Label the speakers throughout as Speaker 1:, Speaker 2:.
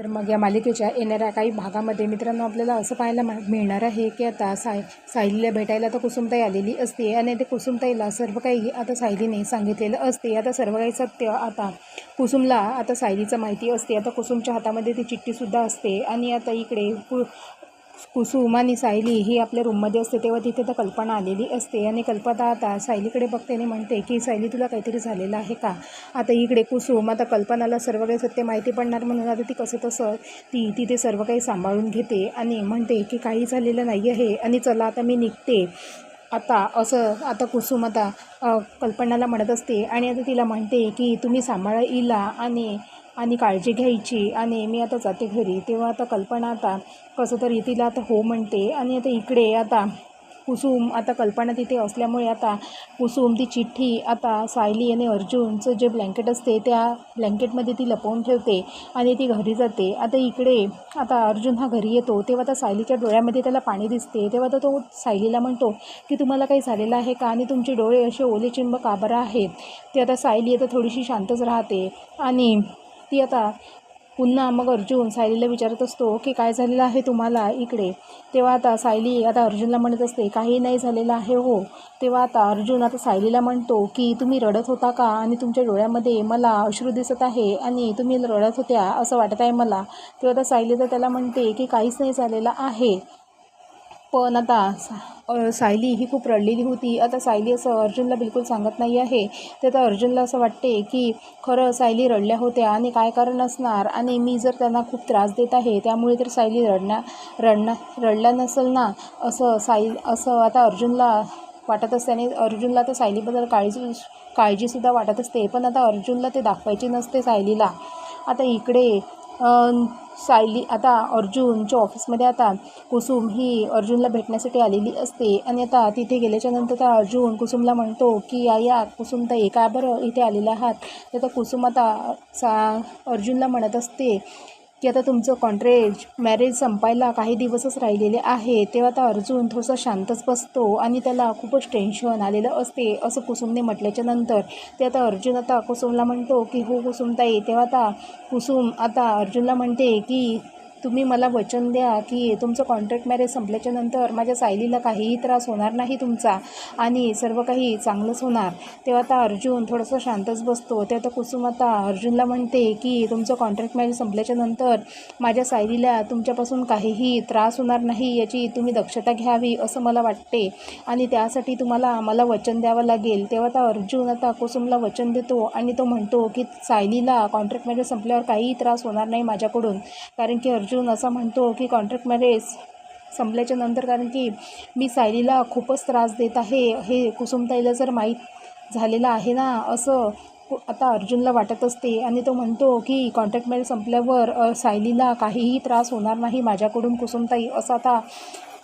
Speaker 1: तर मग या मालिकेच्या येणाऱ्या काही भागामध्ये मित्रांनो आपल्याला असं पाहायला मा- मिळणार आहे की आता साय सायलीला भेटायला तर कुसुमताई आलेली असते आणि ते कुसुमताईला सर्व काही आता सायलीने सांगितलेलं असते. आता सर्व काही सत्य आता कुसुमला आता सायलीचं माहिती असते. आता कुसुमच्या हातामध्ये ती चिठ्ठीसुद्धा असते. आणि आता इकडे कु कुसुम आणि सायली ही आपल्या रूममध्ये असते तेव्हा तिथे तर कल्पना आलेली असते. आणि कल्पना आता सायलीकडे बघते आणि म्हणते की सायली तुला काहीतरी झालेलं आहे का? आता इकडे कुसुम आता कल्पनाला सर्व काही सत्य माहिती पडणार म्हणून आता ती कसं तसं ती तिथे सर्व काही सांभाळून घेते आणि म्हणते की काही झालेलं नाही आहे आणि चला आता मी निघते. आता असं आता कुसुम आता कल्पनाला म्हणत असते आणि आता तिला म्हणते की तुम्ही सांभाळा इला आणि आणि काळजी घ्यायची आणि मी आता जाते घरी. तेव्हा आता कल्पना आता कसं तरी तिला आता हो म्हणते आणि आता इकडे आता कुसुम आता कल्पना तिथे असल्यामुळे आता कुसुम ती चिठ्ठी आता सायली आणि अर्जुनचं जे ब्लँकेट असते त्या ब्लँकेटमध्ये ती लपवून ठेवते आणि ती घरी जाते. आता इकडे आता अर्जुन हा घरी येतो. तेव्हा आता सायलीच्या डोळ्यामध्ये त्याला पाणी दिसते. तेव्हा तर तो सायलीला म्हणतो की तुम्हाला काही झालेलं आहे का? आणि तुमचे डोळे असे ओले चिंब काबरा आहेत? ते आता सायली आता थोडीशी शांतच राहते आणि ती आता पुन्हा मग अर्जुन सायलीला विचारत असतो की काय झालेलं आहे तुम्हाला इकडे? तेव्हा आता सायली आता अर्जुनला म्हणत असते काही नाही झालेलं आहे हो. तेव्हा आता अर्जुन आता सायलीला म्हणतो की तुम्ही रडत होता का? आणि तुमच्या डोळ्यामध्ये मला अश्रू दिसत आहे आणि तुम्ही रडत होत्या असं वाटत आहे मला. तेव्हा आता सायली तर त्याला म्हणते की काहीच नाही झालेलं आहे. पण आता सा सायली ही खूप रडलेली होती. आता सायली असं अर्जुनला बिलकुल सांगत नाही आहे. ते आता अर्जुनला असं वाटते की खरं सायली रडल्या होत्या आणि काय कारण असणार? आणि मी जर त्यांना खूप त्रास देत आहे त्यामुळे तर सायली रडण्या रडणं रडल्या नसेल ना? असं साई असं आता अर्जुनला वाटत असते आणि अर्जुनला तर सायलीबद्दल काळजी काळजीसुद्धा वाटत असते. पण आता अर्जुनला ते दाखवायची नसते सायलीला. आता इकडे सायली आता अर्जुनच्या ऑफिसमध्ये आता कुसुम ही अर्जुनला भेटण्यासाठी आलेली असते. आणि आता तिथे गेल्याच्यानंतर आता अर्जुन कुसुमला म्हणतो की या या कुसुमताई का बरं इथे आलेला आहात? तर कुसुम आता सा अर्जुनला म्हणत असते की आता तुमचं कॉन्ट्रेज मॅरेज संपायला काही दिवसच राहिलेले आहे तेव्हा आता अर्जुन थोडंसं शांतच बसतो आणि त्याला खूपच टेन्शन आलेलं असते असं कुसुमने म्हटल्याच्या नंतर. ते आता अर्जुन आता कुसुमला म्हणतो की हो कुसुमताई तेव्हा आता कुसुम आता अर्जुनला म्हणते की तुम्ही मला वचन द्या की तुमचं कॉन्ट्रॅक्ट मॅरेज संपल्याच्या नंतर माझ्या सायलीला काहीही त्रास होणार नाही तुमचा आणि सर्व काही चांगलंच होणार. तेव्हा आता अर्जुन थोडंसं शांतच बसतो. ते आता कुसुम आता अर्जुनला म्हणते की तुमचं कॉन्ट्रॅक्ट मॅरेज संपल्याच्या नंतर माझ्या सायलीला तुमच्यापासून काहीही त्रास होणार नाही याची तुम्ही दक्षता घ्यावी असं मला वाटते. आणि त्यासाठी तुम्हाला मला वचन द्यावं लागेल. तेव्हा आता अर्जुन आता कुसुमला वचन देतो आणि तो म्हणतो की सायलीला कॉन्ट्रॅक्ट मॅरेज संपल्यावर काहीही त्रास होणार नाही माझ्याकडून. कारण की अर्जुन अर्जुन असं म्हणतो की कॉन्ट्रॅक्ट मॅरेज संपल्याच्या नंतर कारण की मी सायलीला खूपच त्रास देत आहे. हे कुसुमताईला जर माहीत झालेलं आहे ना असं आता अर्जुनला वाटत असते आणि तो म्हणतो की कॉन्ट्रॅक्ट मॅरेज संपल्यावर सायलीला काहीही त्रास होणार नाही माझ्याकडून कुसुमताई असं आता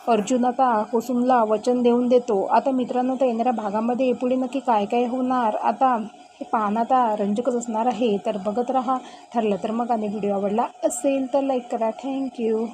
Speaker 1: अर्जुन आता कुसुमला वचन देऊन देतो. आता मित्रांनो तर येणाऱ्या भागामध्ये पुढे नक्की काय काय होणार? आता हे पाहणं आता रंजकच असणार आहे. तर बघत राहा. ठरलं तर मग आणि व्हिडिओ आवडला असेल तर लाईक करा. थँक्यू